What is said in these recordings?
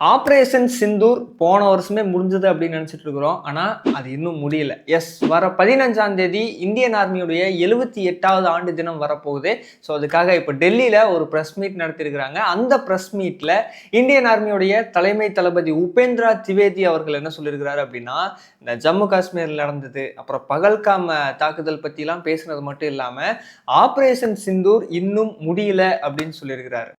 Operation Sindoor போன வருஷமே முடிஞ்சது அப்படின்னு நினச்சிட்டு இருக்கிறோம். ஆனால் அது இன்னும் முடியல. எஸ் வர பதினஞ்சாம் தேதி இந்தியன் ஆர்மியுடைய எழுபத்தி எட்டாவது ஆண்டு தினம் வரப்போகுது. ஸோ அதுக்காக இப்போ டெல்லியில் ஒரு ப்ரெஸ் மீட் நடத்தியிருக்கிறாங்க. அந்த ப்ரெஸ் மீட்டில் இந்தியன் ஆர்மியுடைய தலைமை தளபதி உபேந்திரா திவேதி அவர்கள் என்ன சொல்லியிருக்கிறாரு அப்படின்னா இந்த ஜம்மு காஷ்மீரில் நடந்தது அப்புறம் பகல்காம் தாக்குதல் பற்றிலாம் பேசுனது மட்டும் இல்லாமல் ஆப்ரேஷன் சிந்தூர் இன்னும் முடியல அப்படின்னு சொல்லியிருக்கிறாரு.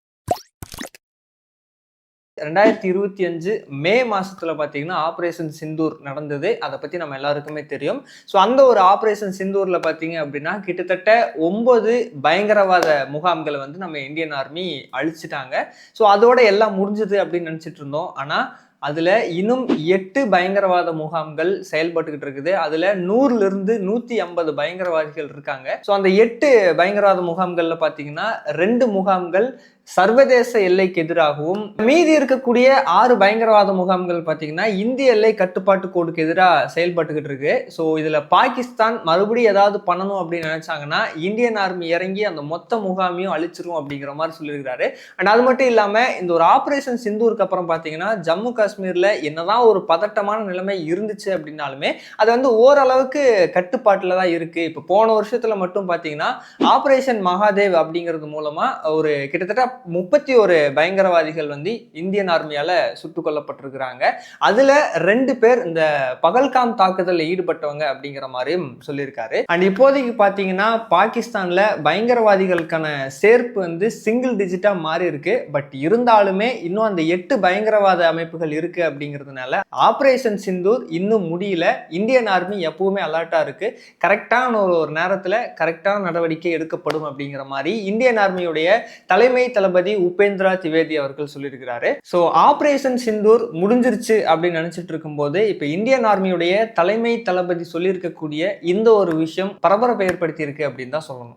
ரெண்டாயிரத்தி இருபத்தி அஞ்சு மே மாசத்துல பாத்தீங்கன்னா ஆப்ரேஷன் சிந்தூர் நடந்தது. அதை பத்தி நம்ம எல்லாருக்குமே தெரியும். ஸோ அந்த ஒரு ஆப்ரேஷன் சிந்தூர்ல பாத்தீங்க அப்படின்னா கிட்டத்தட்ட ஒன்பது பயங்கரவாத முகாம்களை வந்து நம்ம இந்தியன் ஆர்மி அழிச்சிட்டாங்க. ஸோ அதோட எல்லாம் முடிஞ்சது அப்படின்னு நினைச்சிட்டு இருந்தோம். ஆனா அதுல இன்னும் எட்டு பயங்கரவாத முகாம்கள் செயல்பட்டுக்கிட்டு இருக்குது. அதுல நூறுல இருந்து நூத்தி ஐம்பது பயங்கரவாதிகள் இருக்காங்க. ஸோ அந்த எட்டு பயங்கரவாத முகாம்கள்ல பாத்தீங்கன்னா ரெண்டு முகாம்கள் சர்வதேச எல்லைக்கு எதிராகவும் மீதி இருக்கக்கூடிய ஆறு பயங்கரவாத முகாம்கள் பார்த்தீங்கன்னா இந்திய எல்லை கட்டுப்பாட்டு கோடுக்கு எதிராக செயல்பட்டுக்கிட்டு இருக்கு. ஸோ இதில் பாகிஸ்தான் மறுபடியும் ஏதாவது பண்ணணும் அப்படின்னு நினைச்சாங்கன்னா இந்தியன் ஆர்மி இறங்கி அந்த மொத்த முகாமையும் அழிச்சிரும் அப்படிங்கிற மாதிரி சொல்லியிருக்காரு அண்ட் அது மட்டும் இல்லாமல் இந்த ஒரு ஆப்ரேஷன் சிந்தூருக்கு அப்புறம் பார்த்தீங்கன்னா ஜம்மு காஷ்மீர் காஷ்மீரில் என்னதான் ஒரு பதட்டமான நிலைமை இருந்துச்சு அப்படின்னாலுமே அது வந்து ஓரளவுக்கு கட்டுப்பாட்டில் தான் இருக்கு. இப்போ போன வருஷத்துல மட்டும் பார்த்தீங்கன்னா ஆப்ரேஷன் மகாதேவ் அப்படிங்கிறது மூலமா ஒரு கிட்டத்தட்ட முப்பத்தி ஒரு பயங்கரவாதிகள் வந்து இந்தியன் ஆர்மியால சுட்டுக் கொல்லப்பட்டிருக்கிறாங்க. அதுல ரெண்டு பேர் இந்த பகல்காம் தாக்குதலில் ஈடுபட்டவங்க அப்படிங்கிற மாதிரியும் சொல்லியிருக்காரு. அண்ட் இப்போதைக்கு பார்த்தீங்கன்னா பாகிஸ்தானில் பயங்கரவாதிகளுக்கான சேர்ப்பு வந்து சிங்கிள் டிஜிட்டாக மாறி இருக்கு பட் இருந்தாலுமே இன்னும் அந்த எட்டு பயங்கரவாத அமைப்புகள் இருக்குது அப்படிங்கிறதுனால ஆப்ரேஷன் சிந்தூர் இன்னும் முடியல. இந்தியன் ஆர்மி எப்பவுமே அலர்ட்டாக இருக்குது கரெக்டான ஒரு ஒரு நேரத்தில் கரெக்டான நடவடிக்கை எடுக்கப்படும் அப்படிங்கிற மாதிரி இந்தியன் ஆர்மியுடைய தலைமை தளபதி உபேந்திரா திவேதி அவர்கள் சொல்லியிருக்கிறாரு. ஸோ ஆப்ரேஷன் சிந்தூர் முடிஞ்சிருச்சு அப்படின்னு நினச்சிட்டு இருக்கும்போது இப்போ இந்தியன் ஆர்மியுடைய தலைமை தளபதி சொல்லியிருக்கக்கூடிய இந்த ஒரு விஷயம் பரபரப்பை ஏற்படுத்தி இருக்கு அப்படின்னு தான் சொல்லணும்.